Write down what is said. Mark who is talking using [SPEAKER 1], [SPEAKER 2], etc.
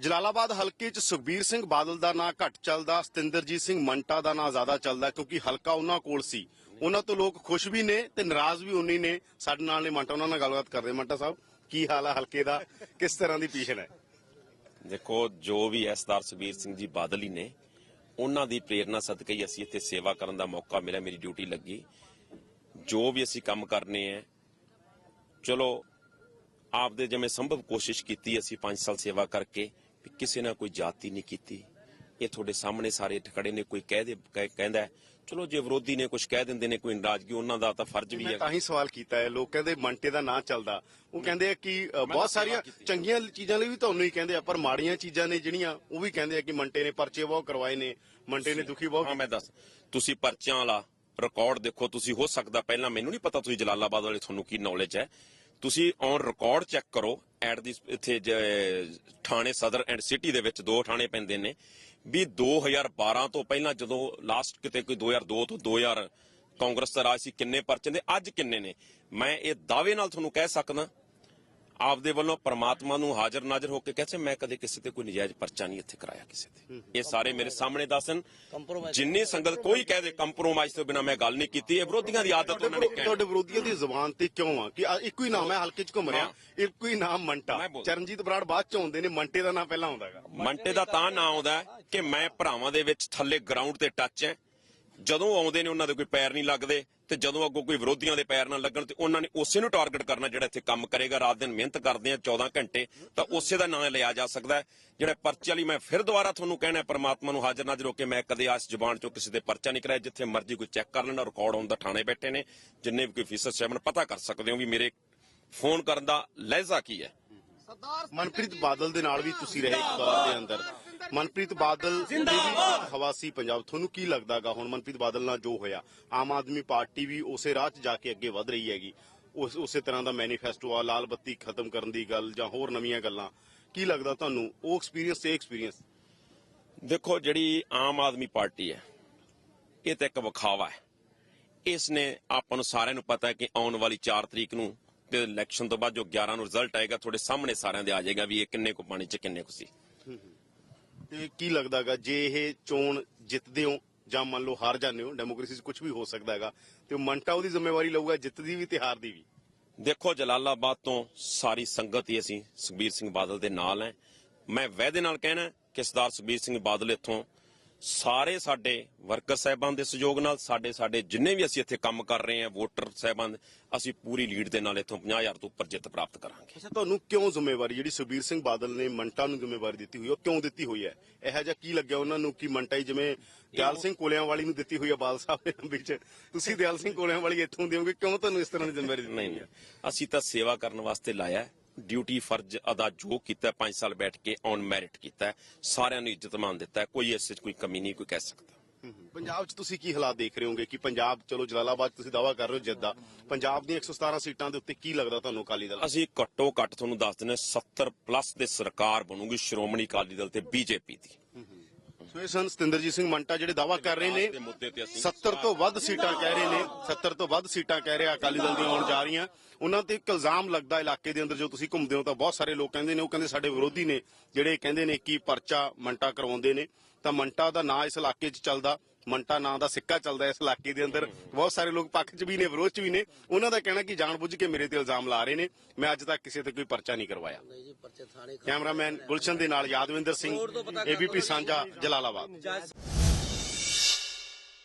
[SPEAKER 1] ਜਲਾਲਾਬਾਦ ਹਲਕੇ 'ਚ ਸੁਖਬੀਰ ਸਿੰਘ ਬਾਦਲ ਦਾ ਨਾਂ ਘੱਟ ਚੱਲਦਾ, ਸਤਿੰਦਰਜੀਤ ਸਿੰਘ ਮੰਟਾ ਦਾ ਨਾਂ ਜ਼ਿਆਦਾ ਚੱਲਦਾ ਕਿਉਂਕਿ ਹਲਕਾ ਉਹਨਾਂ ਕੋਲ ਸੀ। ਉਹਨਾਂ ਤੋਂ ਲੋਕ ਖੁਸ਼ ਵੀ ਨੇ ਤੇ ਨਾਰਾਜ਼ ਵੀ ਉਨੀ ਨੇ। ਸਾਡੇ ਨਾਲ ਨੇ ਮੰਟਾ, ਉਹਨਾਂ ਨਾਲ ਗੱਲਬਾਤ ਕਰਦੇ ਮੰਟਾ ਸਾਹਿਬ, ਕੀ ਹਾਲ ਆ ਹਲਕੇ ਦਾ? ਕਿਸ ਤਰ੍ਹਾਂ ਦੀ ਪੀਸ਼ਨ ਹੈ?
[SPEAKER 2] ਦੇਖੋ, ਜੋ ਵੀ ਹੈ ਸਰਦਾਰ ਸੁਖਬੀਰ ਸਿੰਘ ਜੀ ਬਾਦਲ ਹੀ ਨੇ, ਉਹਨਾਂ ਦੀ ਪ੍ਰੇਰਣਾ ਸਦਕੇ ਹੀ ਅਸੀਂ ਇੱਥੇ ਸੇਵਾ ਕਰਨ ਦਾ ਮੌਕਾ ਮਿਲਿਆ, ਮੇਰੀ ਡਿਊਟੀ ਲੱਗੀ। ਜੋ ਵੀ ਅਸੀਂ ਕੰਮ ਕਰਨੇ ਆ, ਚਲੋ, ਆਪਦੇ ਜਿਵੇਂ ਸੰਭਵ ਕੋਸ਼ਿਸ਼ ਕੀਤੀ ਅਸੀਂ 5 ਸਾਲ ਸੇਵਾ ਕਰਕੇ ਵੀ ਕਿਸੇ ਨਾਲ ਕੋਈ ਜਾਤੀ ਨਹੀਂ ਕੀਤੀ। ਇਹ ਤੁਹਾਡੇ ਸਾਹਮਣੇ ਸਾਰੇ ਠਕੜੇ ਨੇ ਕੋਈ ਕਹਿ ਦੇ ਕਹਿ- ਕਹਿੰਦਾ ਚਲੋ ਜੇ ਵਿਰੋਧੀ ਨੇ ਕੁਝ ਕਹਿ ਦਿੰਦੇ ਨੇ ਕੋਈ ਨਾਰਾਜ਼ਗੀ ਉਹਨਾਂ ਦਾ ਤਾਂ ਫਰਜ਼ ਵੀ
[SPEAKER 1] ਮੈਂ
[SPEAKER 2] ਹੈ
[SPEAKER 1] ਤਾਂ ਹੀ ਸਵਾਲ ਕੀਤਾ ਹੈ ਲੋਕ ਕਹਿੰਦੇ ਮੰਟੇ ਦਾ ਨਾਂ ਚੱਲਦਾ। ਉਹ ਕਹਿੰਦੇ ਆ ਕਿ ਬਹੁਤ ਸਾਰੀਆਂ। ਚੰਗੀਆਂ ਚੀਜ਼ਾਂ ਲਈ ਵੀ ਤੁਹਾਨੂੰ ਹੀ ਕਹਿੰਦੇ ਆ ਪਰ ਮਾੜੀਆਂ ਚੀਜ਼ਾਂ ਨੇ ਜਿਹੜੀਆਂ ਉਹ ਵੀ ਕਹਿੰਦੇ ਆ ਕਿ ਮੰਟੇ ਨੇ ਪਰਚੇ ਬਹੁਤ ਕਰਵਾਏ ਨੇ ਮੰਟੇ ਨੇ ਦੁਖੀ ਬਹੁਤ
[SPEAKER 2] ਹਾਂ ਮੈਂ ਦੱਸ ਤੁਸੀਂ ਪਰਚਿਆਂ ਵਾਲਾ ਰਿਕਾਰਡ ਦੇਖੋ ਤੁਸੀਂ ਹੋ ਸਕਦਾ ਪਹਿਲਾਂ ਮੈਨੂੰ ਨਹੀਂ ਪਤਾ ਤੁਸੀਂ ਜਲਾਲਾਬਾਦ ਵਾਲੇ ਤੁਹਾਨੂੰ ਕੀ ਨੌਲੇਜ ਹੈ। ਤੁਸੀਂ ਔਨ ਰਿਕਾਰਡ ਚੈੱਕ ਕਰੋ ਐਟ ਦੀ ਇੱਥੇ ਥਾਣੇ ਸਦਰ ਐਂਡ ਸਿਟੀ ਦੇ ਵਿੱਚ ਦੋ ਥਾਣੇ ਪੈਂਦੇ ਨੇ। ਵੀ 2012 ਤੋਂ ਪਹਿਲਾਂ ਜਦੋਂ ਲਾਸਟ ਕਿਤੇ ਕੋਈ 2002 ਤੋਂ 2000 ਕਾਂਗਰਸ ਦਾ ਰਾਜ ਸੀ, ਕਿੰਨੇ ਪਰਚੇ ਦੇ ਅੱਜ ਕਿੰਨੇ ਨੇ? ਮੈਂ ਇਹ ਦਾਅਵੇ ਨਾਲ ਤੁਹਾਨੂੰ ਕਹਿ ਸਕਦਾ ਆਪਦੇ ਵੱਲੋਂ ਪ੍ਰਮਾਤਮਾ ਨੂੰ ਹਾਜ਼ਰ ਨਾਜ਼ਰ ਹੋ ਕੇ ਕਹਿੰਦੇ ਮੈਂ ਕਦੇ ਕਿਸੇ ਤੇ ਕੋਈ ਨਜਾਇਜ਼ ਪਰਚਾ ਨਹੀਂ ਇੱਥੇ ਕਰਾਇਆ ਕਿਸੇ ਤੇ। ਇਹ ਸਾਰੇ ਮੇਰੇ ਸਾਹਮਣੇ ਦੱਸਣ। ਜਿੰਨੀ ਸੰਗਤ ਕੋਈ ਕਹਿ ਦੇ ਕੰਪਰੋਮਾਈਜ਼ ਤੋਂ ਬਿਨਾ ਮੈਂ ਗੱਲ ਨਹੀਂ ਕੀਤੀ ਇਹ ਵਿਰੋਧੀਆਂ ਦੀ ਆਦਤ ਉਹਨਾਂ ਨੇ ਕਹਿਣ।
[SPEAKER 1] ਤੁਹਾਡੇ ਵਿਰੋਧੀਆਂ ਦੀ ਜ਼ੁਬਾਨ ਤੇ ਕਿਉਂ ਆ ਕਿ ਇੱਕੋ ਹੀ ਨਾਮ ਹੈ ਹਲਕੇ 'ਚ ਘੁੰਮ ਰਿਹਾ। ਇੱਕੋ ਹੀ ਨਾਮ ਮੰਟਾ। ਚਰਨਜੀਤ ਬਰਾੜ ਬਾਅਦ 'ਚ ਆਉਂਦੇ ਨੇ ਮੰਟੇ ਦਾ ਨਾਮ ਪਹਿਲਾਂ ਆਉਂਦਾਗਾ
[SPEAKER 2] ਮੰਟੇ ਦਾ ਤਾਂ ਨਾਂ ਆਉਂਦਾ ਕਿ ਮੈਂ ਭਰਾਵਾਂ ਦੇ ਵਿੱਚ ਥੱਲੇ ਗਰਾਊਂਡ ਤੇ ਟੱਚ ਹੈ। ਜਦੋਂ ਆਉਂਦੇ ਨੇ ਉਹਨਾਂ ਦੇ ਕੋਈ ਪੈਰ ਨਹੀਂ ਲੱਗਦੇ। ਤੇ ਜਦੋਂ ਅੱਗੋਂ ਕੋਈ ਵਿਰੋਧੀਆਂ ਦੇ ਪੈਰ ਨਾ ਲੱਗਣ ਤੇ ਉਹਨਾਂ ਨੇ ਉਸੇ ਨੂੰ ਟਾਰਗੇਟ ਕਰਨਾ ਜਿਹੜਾ ਇੱਥੇ ਕੰਮ ਕਰੇਗਾ, ਰਾਤ ਦਿਨ ਮਿਹਨਤ ਕਰਦੇ ਆ 14 ਘੰਟੇ, ਤਾਂ ਉਸੇ ਦਾ ਨਾਂ ਲਿਆ ਜਾ ਸਕਦਾ ਜਿਹੜਾ ਪਰਚੇ ਵਾਲੀ ਮੈਂ ਫਿਰ ਦੁਬਾਰਾ ਤੁਹਾਨੂੰ ਕਹਿਣਾ ਹੈ ਨੂੰ ਹਾਜ਼ਰ ਨਾਜ਼ਰ ਹੋ ਕੇ ਮੈਂ ਕਦੇ ਆਸ ਜ਼ੁਬਾਨ ਚੋਂ ਕਿਸੇ ਦੇ ਪਰਚਾ ਨਹੀਂ ਕਰਾਇਆ, ਜਿੱਥੇ ਮਰਜ਼ੀ ਕੋਈ ਚੈੱਕ ਕਰ ਲੈਣਾ ਰਿਕਾਰਡ ਹੁੰਦਾ ਥਾਣੇ ਬੈਠੇ ਨੇ, ਜਿੰਨੇ ਵੀ ਕੋਈ ਫੀਸਰ ਸਾਹਿਬ ਪਤਾ ਕਰ ਸਕਦੇ ਹੋ ਵੀ ਮੇਰੇ ਫੋਨ ਕਰਨ ਦਾ ਲਹਿਜ਼ਾ ਕੀ ਹੈ।
[SPEAKER 1] ਮਨਪ੍ਰੀਤ ਬਾਦਲ ਦੇ ਨਾਲ ਵੀ ਤੁਸੀਂ ਰਹੇ ਇੱਕ ਦੌਰ ਦੇ ਅੰਦਰ। ਮਨਪ੍ਰੀਤ ਬਾਦਲ ਦੀ ਵੀ ਹਵਾਸੀ ਪੰਜਾਬ ਤੁਹਾਨੂੰ ਕੀ ਲੱਗਦਾਗਾ ਹੁਣ ਮਨਪ੍ਰੀਤ ਬਾਦਲ ਨਾਲ ਜੋ ਹੋਇਆ? ਆਮ ਆਦਮੀ ਪਾਰਟੀ ਵੀ ਉਸੇ ਰਾਹ 'ਚ ਜਾ ਕੇ ਅੱਗੇ ਵਧ ਰਹੀ ਹੈਗੀ। ਉਸ ਉਸੇ ਤਰ੍ਹਾਂ ਦਾ ਮੈਨੀਫੈਸਟੋ ਆ ਲਾਲ ਬੱਤੀ ਖਤਮ ਕਰਨ ਦੀ ਗੱਲ ਜਾਂ ਹੋਰ ਨਵੀਆਂ ਗੱਲਾਂ। ਕੀ ਲੱਗਦਾ ਤੁਹਾਨੂੰ? ਉਹ ਐਕਸਪੀਰੀਅੰਸ ਤੇ ਐਕਸਪੀਰੀਅੰਸ
[SPEAKER 2] ਦੇਖੋ ਜਿਹੜੀ ਆਮ ਆਦਮੀ ਪਾਰਟੀ ਹੈ ਇਹ ਤਾਂ ਇੱਕ ਵਿਖਾਵਾ ਹੈ। ਇਸ ਨੇ ਆਪਾਂ ਨੂੰ ਸਾਰਿਆਂ ਨੂੰ ਪਤਾ ਹੈ ਕਿ ਆਉਣ ਵਾਲੀ 4 ਤਰੀਕ ਨੂੰ ਤੇ ਇਲੈਕਸ਼ਨ ਤੋਂ ਬਾਅਦ ਜੋ 11 ਨੂੰ ਰਿਜ਼ਲਟ ਆਏਗਾ ਤੁਹਾਡੇ ਸਾਹਮਣੇ ਸਾਰਿਆਂ ਦੇ ਆ ਜਾਏਗਾ ਵੀ ਇਹ ਕਿੰਨੇ ਕੁ ਪਾਣੀ ਚ ਕਿੰਨੇ ਕੁ ਸੀ।
[SPEAKER 1] ਤੇ ਕੀ ਲੱਗਦਾਗਾ ਜੇ ਇਹ ਚੋਣ ਜਿੱਤਦੇ ਹੋ ਜਾਂ ਮੰਨ ਲਓ ਹਾਰ ਜਾਂਦੇ ਹੋ ਡੈਮੋਕ੍ਰੇਸੀ 'ਚ ਕੁਝ ਵੀ ਹੋ ਸਕਦਾ ਹੈਗਾ, ਤੇ ਉਹ ਮੰਟਾ ਉਹਦੀ ਜ਼ਿੰਮੇਵਾਰੀ ਲਊਗਾ ਜਿੱਤ ਦੀ ਵੀ ਤੇ ਹਾਰ ਦੀ ਵੀ?
[SPEAKER 2] ਦੇਖੋ, ਜਲਾਲਾਬਾਦ ਤੋਂ ਸਾਰੀ ਸੰਗਤ ਹੀ ਅਸੀਂ ਸੁਖਬੀਰ ਸਿੰਘ ਬਾਦਲ ਦੇ ਨਾਲ ਹੈ ਮੈਂ ਵਾਅਦੇ ਨਾਲ ਕਹਿਣਾ ਕਿ ਸਰਦਾਰ ਸੁਖਬੀਰ ਸਿੰਘ ਬਾਦਲ ਇੱਥੋਂ ਸਾਰੇ ਸਾਡੇ ਵਰਕਰ ਸਾਹਿਬਾਨ ਦੇ ਸਹਿਯੋਗ ਨਾਲ ਸਾਡੇ ਸਾਡੇ ਜਿੰਨੇ ਵੀ ਅਸੀਂ ਇੱਥੇ ਕੰਮ ਕਰ ਰਹੇ ਹਾਂ ਵੋਟਰ ਸਾਹਿਬਾਨ ਅਸੀਂ ਪੂਰੀ ਲੀਡ ਦੇ ਨਾਲ ਇੱਥੋਂ 50000 ਤੋਂ ਉੱਪਰ ਜਿੱਤ ਪ੍ਰਾਪਤ ਕਰਾਂਗੇ।
[SPEAKER 1] ਅੱਛਾ ਤੁਹਾਨੂੰ ਕਿਉਂ ਜ਼ਿੰਮੇਵਾਰੀ ਜਿਹੜੀ ਸੁਖਬੀਰ ਸਿੰਘ ਬਾਦਲ ਨੇ ਮੰਟਾ ਨੂੰ ਜ਼ਿੰਮੇਵਾਰੀ ਦਿੱਤੀ ਹੋਈ ਹੈ, ਉਹ ਕਿਉਂ ਦਿੱਤੀ ਹੋਈ ਹੈ? ਇਹੋ ਜਿਹਾ ਕੀ ਲੱਗਿਆ ਉਹਨਾਂ ਨੂੰ ਕਿ ਮੰਟਾ ਹੀ ਜਿਵੇਂ ਦਿਆਲ ਸਿੰਘ ਕੋਲਿਆਂ ਵਾਲੀ ਨੂੰ ਦਿੱਤੀ ਹੋਈ ਹੈ ਬਾਲ ਸਾਹਿਬ ਦੇ ਲੰਬੀ ਚ ਤੁਸੀਂ ਦਿਆਲ ਸਿੰਘ ਕੋਲਿਆਂ ਵਾਲੀ ਇੱਥੋਂ ਦਿਓਗੇ ਕਿਉਂ ਤੁਹਾਨੂੰ ਇਸ ਤਰ੍ਹਾਂ ਦੀ ਜ਼ਿੰਮੇਵਾਰੀ ਦਿੱਤੀ
[SPEAKER 2] ਨਹੀਂ। ਅਸੀਂ ਤਾਂ ਸੇਵਾ ਕਰਨ ਵਾਸਤੇ ਲਾਇਆ ਹੈ। ਡਿਊਟੀ ਫਰਜ਼ ਅਦਾ ਜੋ ਕੀਤਾ 5 ਸਾਲ ਬੈਠ ਕੇ ਔਨ ਮੈਰਿਟ ਕੀਤਾ। ਸਾਰਿਆਂ ਨੂੰ ਇੱਜ਼ਤ ਮਾਨ ਦਿੱਤਾ। ਕੋਈ ਇਸ 'ਚ ਕੋਈ ਕਮੀ ਨਹੀਂ ਕੋਈ ਕਹਿ ਸਕਦਾ
[SPEAKER 1] ਪੰਜਾਬ 'ਚ ਤੁਸੀਂ ਕੀ ਹਾਲਾਤ ਦੇਖ ਰਹੇ ਹੋਗੇ ਕਿ ਪੰਜਾਬ ਚਲੋ ਜਲਾਲਾਬਾਦ ਤੁਸੀਂ ਦਾਵਾ ਕਰ ਰਹੇ ਹੋ ਜਿੱਤ ਦਾ ਪੰਜਾਬ ਦੀਆਂ 117 ਸੀਟਾਂ ਦੇ ਉੱਤੇ ਕੀ ਲੱਗਦਾ ਤੁਹਾਨੂੰ ਅਕਾਲੀ ਦਲ
[SPEAKER 2] ਅਸੀਂ ਘੱਟੋ ਘੱਟ ਤੁਹਾਨੂੰ ਦੱਸ ਦਿੰਦੇ ਹਾਂ, 70 ਪਲੱਸ ਦੇ ਸਰਕਾਰ ਬਣੂਗੀ ਸ਼੍ਰੋਮਣੀ ਅਕਾਲੀ ਦਲ ਤੇ ਬੀਜੇਪੀ ਦੀ
[SPEAKER 1] ਸੋ ਇਹ ਸਨ। ਸਤਿੰਦਰਜੀਤ ਸਿੰਘ ਮੰਟਾ ਜਿਹੜੇ ਦਾਵਾ ਕਰ ਰਹੇ ਨੇ
[SPEAKER 2] ਦੇ ਮੁੱਦੇ ਤੇ ਅਸੀਂ
[SPEAKER 1] 70 ਤੋਂ ਵੱਧ ਸੀਟਾਂ ਕਹਿ ਰਹੇ ਨੇ 70 ਤੋਂ ਵੱਧ ਸੀਟਾਂ ਕਹਿ ਰਹੇ ਅਕਾਲੀ ਦਲ ਦੀਆਂ ਆਉਣ ਜਾ ਰਹੀਆਂ। ਉਹਨਾਂ ਤੇ ਇੱਕ ਇਲਜ਼ਾਮ ਲੱਗਦਾ ਇਲਾਕੇ ਦੇ ਅੰਦਰ ਜੋ ਤੁਸੀਂ ਘੁੰਮਦੇ ਹੋ ਤਾਂ ਬਹੁਤ ਸਾਰੇ ਲੋਕ ਕਹਿੰਦੇ ਨੇ ਉਹ ਕਹਿੰਦੇ ਸਾਡੇ ਵਿਰੋਧੀ ਨੇ ਜਿਹੜੇ ਕਹਿੰਦੇ ਨੇ ਕਿ ਪਰਚਾ ਮੰਟਾ ਕਰਵਾਉਂਦੇ ਨੇ। ਤਾਂ ਮੰਟਾ ਦਾ ਨਾਂ ਇਸ ਇਲਾਕੇ 'ਚ ਚੱਲਦਾ। ਮੰਟਾ ਨਾਂ ਦਾ ਸਿੱਕਾ ਚੱਲਦਾ ਇਸ ਇਲਾਕੇ ਦੇ ਅੰਦਰ। ਬਹੁਤ ਸਾਰੇ ਲੋਕ ਪੱਖ 'ਚ ਵੀ ਨੇ ਵਿਰੋਧ 'ਚ ਵੀ ਨੇ। ਉਹਨਾਂ ਦਾ ਕਹਿਣਾ ਕਿ ਜਾਣਬੁੱਝ ਕੇ ਮੇਰੇ ਤੇ ਇਲਜ਼ਾਮ ਲਾ ਰਹੇ ਨੇ। ਮੈਂ ਅੱਜ ਤੱਕ ਕਿਸੇ ਤੇ ਕੋਈ ਪਰਚਾ ਨਹੀਂ ਕਰਵਾਇਆ।
[SPEAKER 3] ਨਹੀਂ ਜੀ ਪਰਚੇ ਥਾਣੇ
[SPEAKER 1] ਕੈਮਰਾਮੈਨ ਗੁਲਸ਼ਨ ਦੇ ਨਾਲ ਯਾਦਵਿੰਦਰ ਸਿੰਘ ਏਬੀਪੀ ਸਾਂਝਾ ਜਲਾਲਾਬਾਦ।